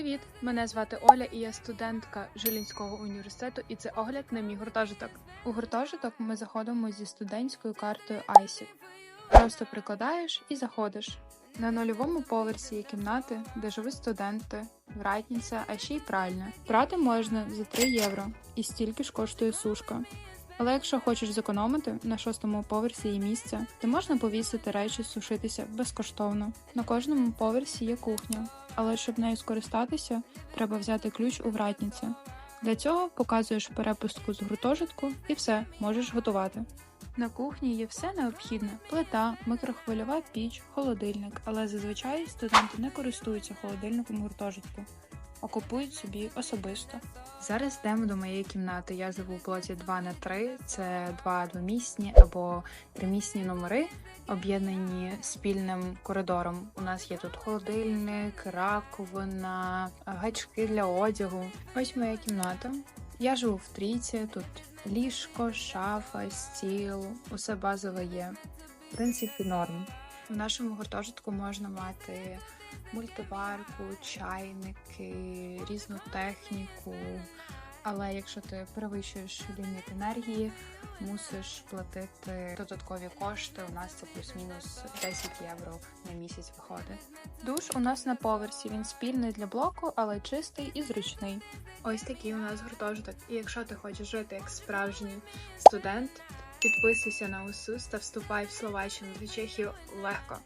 Привіт! Мене звати Оля, і я студентка Жилінського університету, і це огляд на мій гуртожиток. У гуртожиток ми заходимо зі студентською картою ISIC. Просто прикладаєш і заходиш. На нульовому поверсі є кімнати, де живуть студенти, вратниця, а ще й пральня. Прати можна за 3 євро, і стільки ж коштує сушка. Але якщо хочеш зекономити, на шостому поверсі є місце, де можна повісити речі сушитися безкоштовно. На кожному поверсі є кухня, але щоб нею скористатися, треба взяти ключ у вратниці. Для цього показуєш перепустку з гуртожитку і все, можеш готувати. На кухні є все необхідне: плита, микрохвильова піч, холодильник, але зазвичай студенти не користуються холодильником гуртожитку, а купують собі особисто. Зараз йдемо до моєї кімнати. Я живу в блоці 2 на 3 це два двомісні або тримісні номери, об'єднані спільним коридором. У нас є тут холодильник, раковина, гачки для одягу. Ось моя кімната. Я живу в трійці, тут ліжко, шафа, стіл, усе базове є. В принципі, норм. В нашому гуртожитку можна мати мультиварку, чайники, різну техніку. Але якщо ти перевищуєш ліміт енергії, мусиш платити додаткові кошти. У нас це плюс-мінус 10 євро на місяць виходить. Душ у нас на поверсі. Він спільний для блоку, але чистий і зручний. Ось такий у нас гуртожиток. І якщо ти хочеш жити як справжній студент, підписуйся на УСУС та вступай в Словаччину та Чехію легко.